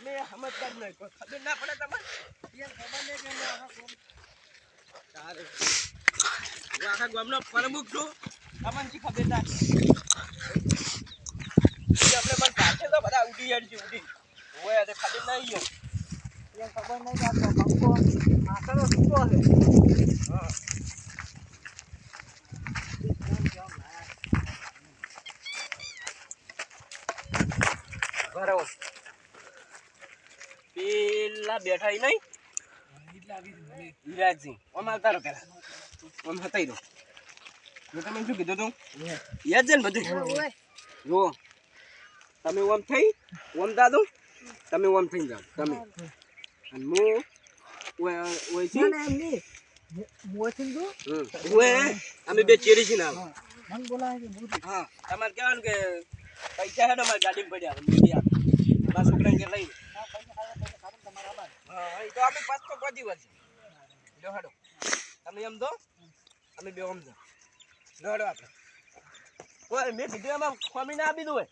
અમે સમજદાર નહીં કોઈ ખબર ના પડે તમને તારે. હું આખા ગામનો પ્રમુખ છું. તમને ખબર ના આપણે પણ સાથે તો બધા ઉડી યાર છે ઉડી. હોય તો ખબર નહીં યો ખબર નહીં આ પંખો આખરો છૂટો છે. હા. બરાબર. પેલા બેઠા નહીં? વિરાજસિંહ ઓમ આવતા રહો પેલા. ઓમ હતાઈ દો જો તમે શું કીધું તું? યાદ છે ને બધું? જુઓ. તમે ઓમ થઈ ઓમ દાદો તમે ઓમ થઈ જાઓ તમે. અને હું ઓય છી? અમે બે ચેરી છીએ ના હા. તમારે કહેવાનું કે પૈસા હેડો મારી ગાડીમાં પડ્યા મારા છોકરાને લઈને હા, પૈસા ખાવા, પૈસા ખાવા ને તમારા આભાર. હા એ તો આપણે પાછ તો પહોંચી વળશે લો હેડો. તમે એમ દો, અમે બે દો. લો હેડો આપણે. ઓય, મેં કીધું એમાં ખોમી ના આપી દઉં હોય.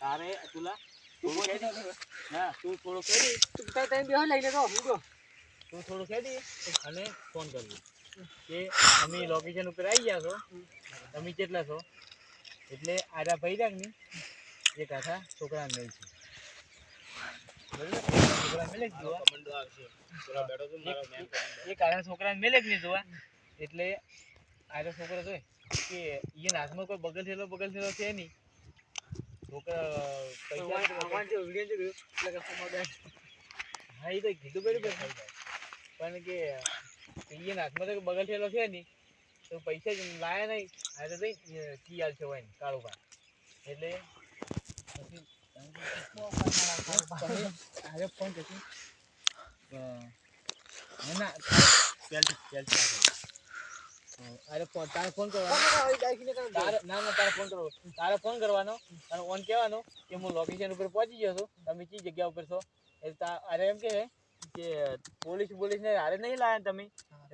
તારે તુલા તું કહી દે ને. તું થોડું ખેડી. તું તારી તારી બેહો લઈ લેતો હું. તું થોડું ખેડી. અને ફોન કરજો. કે અમે લોકેશન ઉપર આવી ગયા છો. તમે કેટલા છો? એટલે આરા ભાઈ રાખની. એક આખા છોકરા છે. મેલે જ નહીં જોવા. એટલે છોકરો જોઈ કે એ હાથમાં કોઈ બગલ થયેલો બગલ થયેલો છે નહીં હા એ તો કીધું બરાબર પણ કે એ તો બગલ થયેલો છે નહીં. તો પૈસા જ લાયા નહીં. આ તો કઈ છે હોય કાળુભા એટલે અરે તારે ફોન કરવાનો એ ને ના તારે ફોન કરવો. તારે ફોન કરવાનો અને ઓન કહેવાનો કે હું લોકેશન ઉપર પહોંચી ગયો છું તમે કઈ જગ્યા ઉપર છો તા અરે એમ કે કે પોલીસ પોલીસ ને હારે નહીં લાયા તમે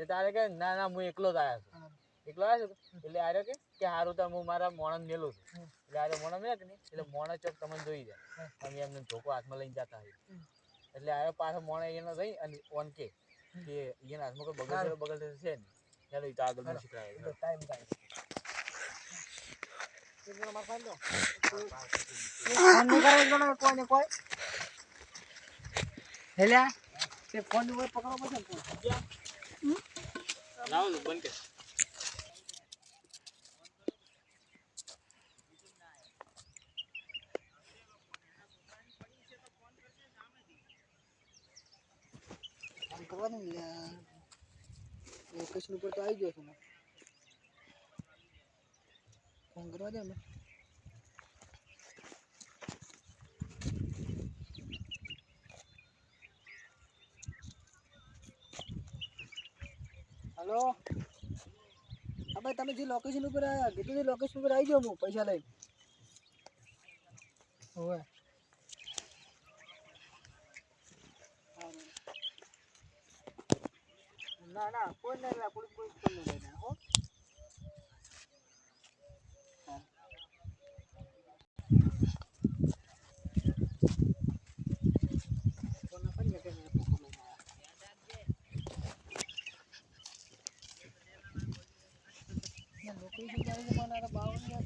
તારે કે ના ના હું એકલો જ આવ્યા છું એકલો આવ્યો હતો એટલે આવ્યો કે કે હારું તો હું મારા મોણસ મેલું છું. એટલે આરે મોણા મેલે કે નહીં? એટલે મોણા ચોક તમને જોઈ જાય. તમે એમને ધોકો હાથમાં લઈને જતા હોય એટલે આરે પાછો મોણ એનો રહી અને ઓન કે કે એના હાથમાં કોઈ બગલ બગલ છે ને ચાલો એ તો આગળનું શીખવાડે. ટાઈમ ટાઈમ ફોન ઉપર પકડવો પડશે ને બંધ કર. આમ ને લોકેશન ઉપર તો આવી ગયો છું મેં. ફોન કરવા દે ને. હલો? હા ભાઈ, તમે જે લોકેશન ઉપર આવ્યા, કીધું લોકેશન ઉપર આવી જાઓ હું પૈસા લઈને. હોવે. ના ના કોઈ નહીં પોલીસ પોલીસ કોઈ નહીં હો. ફોન આપો ને કે મેં પકડી લઈને આવ્યા ના લોકેશન જાય છે મને આ બાવન ને